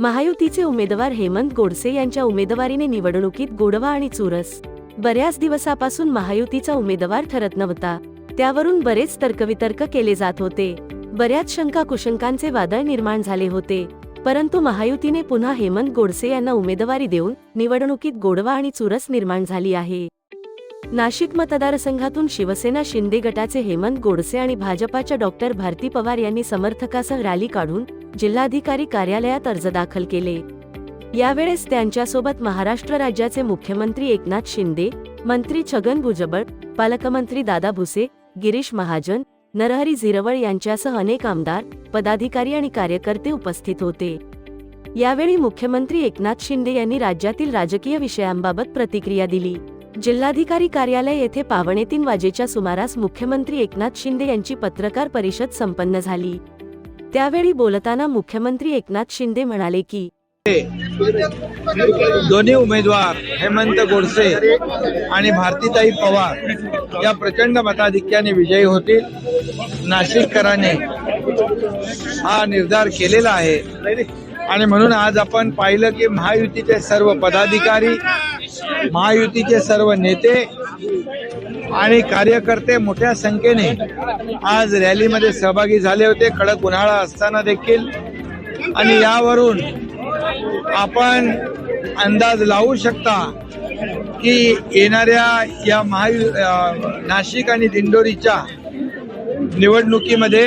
महायुतीचे उमेदवार हेमंत गोडसे यांच्या उमेदवारीने निवडणुकीत गोडवा आणि चुरस. बऱ्याच दिवसापासून महायुतीचा उमेदवार ठरत नव्हता. त्यावरून बरेच तर्कवितर्क केले जात होते. बऱ्याच शंका कुशंकांचे वादळ निर्माण झाले होते. परंतु महायुतीने पुन्हा हेमंत गोडसे यांना उमेदवारी देऊन निवडणुकीत गोडवा आणि चुरस निर्माण झाली आहे. नाशिक मतदारसंघातून शिवसेना शिंदे गटाचे हेमंत गोडसे आणि भाजपाच्या डॉक्टर भारती पवार यांनी समर्थकासह रॅली काढून जिल्हाधिकारी कार्यालयात अर्ज दाखल केले. यावेळेस त्यांच्यासोबत महाराष्ट्र राज्याचे मुख्यमंत्री एकनाथ शिंदे मंत्री छगन भुजबळ पालकमंत्री दादा भुसे गिरीश महाजन नरहरी झिरवळ यांच्यासह अनेक आमदार पदाधिकारी आणि कार्यकर्ते उपस्थित होते. यावेळी मुख्यमंत्री एकनाथ शिंदे यांनी राज्यातील राजकीय विषयांबाबत प्रतिक्रिया दिली. जिल्हाधिकारी कार्यालय येथे पावणे तीन वाजेच्या सुमारास मुख्यमंत्री एकनाथ शिंदे यांची पत्रकार परिषद संपन्न झाली. त्यावेळी बोलताना मुख्यमंत्री एकनाथ शिंदे म्हणाले की दोन्ही उमेदवार हेमंत गोडसे आणि भारतीताई पवार या प्रचंड मताधिक्याने विजयी होतील. नाशिककरांनी हा निर्धार केलेला आहे. आणि म्हणून आज आपण पाहिलं की महायुतीचे सर्व पदाधिकारी महायुतीचे सर्व नेते आणि कार्यकर्ते मोठ्या संख्येने आज रॅलीमध्ये सहभागी झाले होते. कडक उन्हाळा असताना देखील. आणि यावरून आपण अंदाज लावू शकता की येणाऱ्या या महायु नाशिक आणि दिंडोरीच्या निवडणुकीमध्ये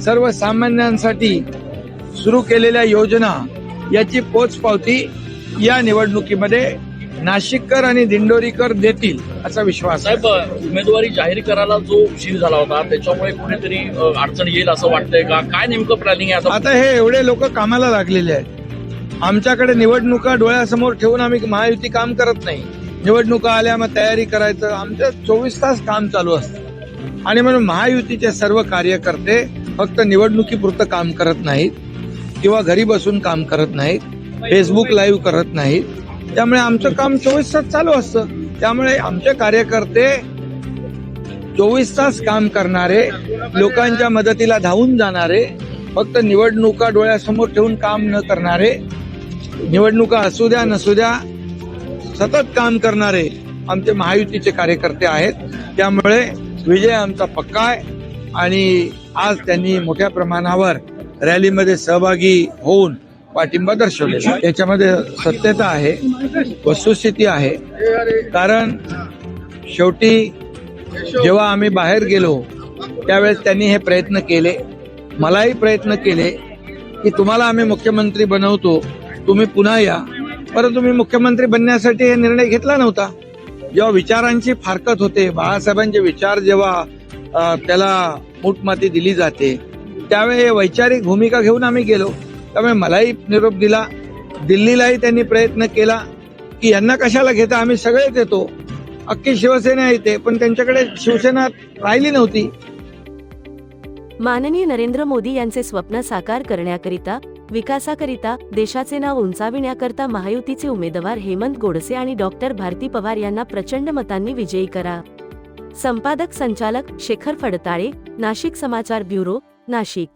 सर्वसामान्यांसाठी सुरू केलेल्या योजना याची पोचपावती या निवडणुकीमध्ये नाशिककर आणि दिंडोरीकर देतील असा विश्वास आहे. साहेब उमेदवारी जाहीर करायला जो उशीर झाला होता त्याच्यामुळे कुठेतरी अडचण येईल असं वाटतंय का? काय नेमकं प्लॅनिंग आहे आता? आता हे एवढे लोक कामाला लागलेले आहेत. आमच्याकडे निवडणुका डोळ्यासमोर ठेवून आम्ही महायुती काम करत नाही. निवडणुका आल्या मग तयारी करायचं. आमचं चोवीस तास काम चालू असतं. आणि म्हणून महायुतीचे सर्व कार्यकर्ते फक्त निवडणुकीपुरतं काम करत नाहीत किंवा घरी बसून काम करत नाहीत फेसबुक लाईव्ह करत नाहीत. त्यामुळे आमचं काम चोवीस तास चालू असतं. त्यामुळे आमचे कार्यकर्ते चोवीस तास काम करणारे लोकांच्या मदतीला धावून जाणारे फक्त निवडणुका डोळ्यासमोर ठेवून काम न करणारे निवडणुका असू द्या नसू द्या सतत काम करणारे आमचे महायुतीचे कार्यकर्ते आहेत. त्यामुळे विजय आमचा पक्का आहे. आणि आज त्यांनी मोठ्या प्रमाणावर रॅलीमध्ये सहभागी होऊन पाठिंबा दर्शवलेला याच्यामध्ये सत्यता आहे वस्तुस्थिती आहे. कारण शेवटी जेव्हा आम्ही बाहेर गेलो त्यावेळेस त्यांनी हे प्रयत्न केले. मलाही प्रयत्न केले की तुम्हाला आम्ही मुख्यमंत्री बनवतो तुम्ही पुन्हा या. परंतु मी मुख्यमंत्री बनण्यासाठी हे निर्णय घेतला नव्हता. जेव्हा विचारांची फारकत होते बाळासाहेबांचे विचार जेव्हा त्याला मूठमाती दिली जाते. त्यावेळी वैचारिक भूमिका घेऊन आम्ही गेलो. त्यामुळे मलाही निरोप दिला. दिल्लीलाही त्यांनी प्रयत्न केला की यांना कशाला घेता आम्ही सगळेच येतो अख्खी शिवसेना येते पण त्यांच्याकडे शिवसेना राहिली नव्हती. माननीय नरेंद्र मोदी यांचे स्वप्न साकार करण्याकरिता विकासाकरिता देशाचे नाव उंचाविण्याकरता महायुतीचे उमेदवार हेमंत गोडसे आणि डॉक्टर भारती पवार यांना प्रचंड मतांनी विजयी करा. संपादक संचालक शेखर फडताळे नाशिक समाचार ब्युरो नाशिक.